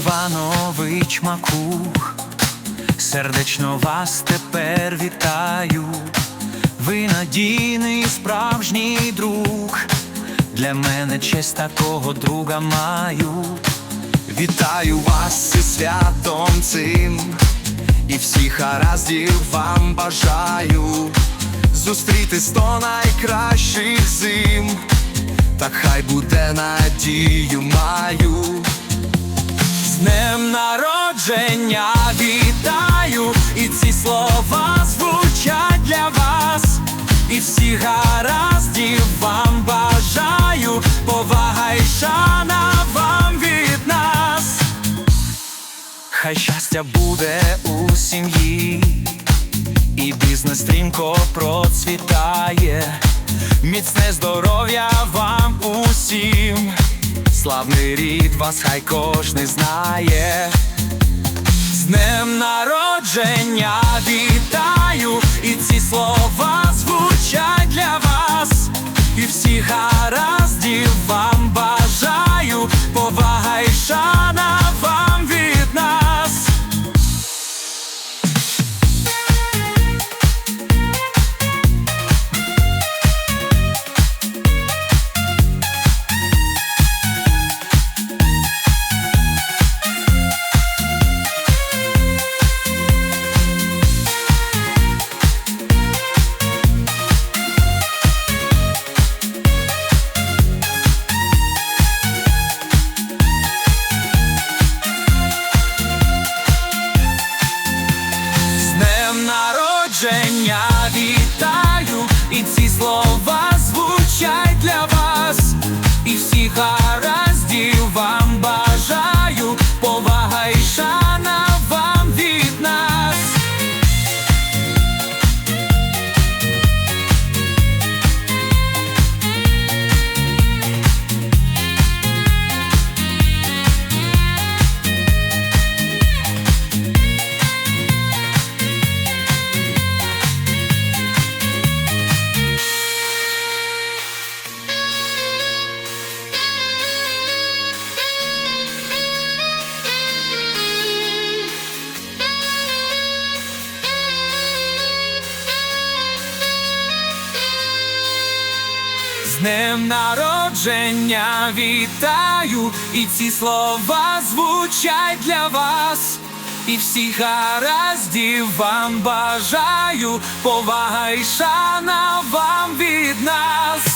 Іванович Макух, сердечно вас тепер вітаю. Ви надійний справжній друг. Для мене честь такого друга маю. Вітаю вас зі святом цим, і всіх гараздів вам бажаю. Зустріти сто найкращих зим, так хай буде надію маю. Народження вітаю, і ці слова звучать для вас, і всі гараздів вам бажаю, повага й шана вам від нас. Хай щастя буде у сім'ї, і бізнес стрімко процвітає, міцне здоров'я вам усім. Славний рід вас хай кожний знає. Народження. Вітаю, і ці слова днем народження вітаю, і ці слова звучать для вас, і всіх гараздів вам бажаю, повага і шана вам від нас.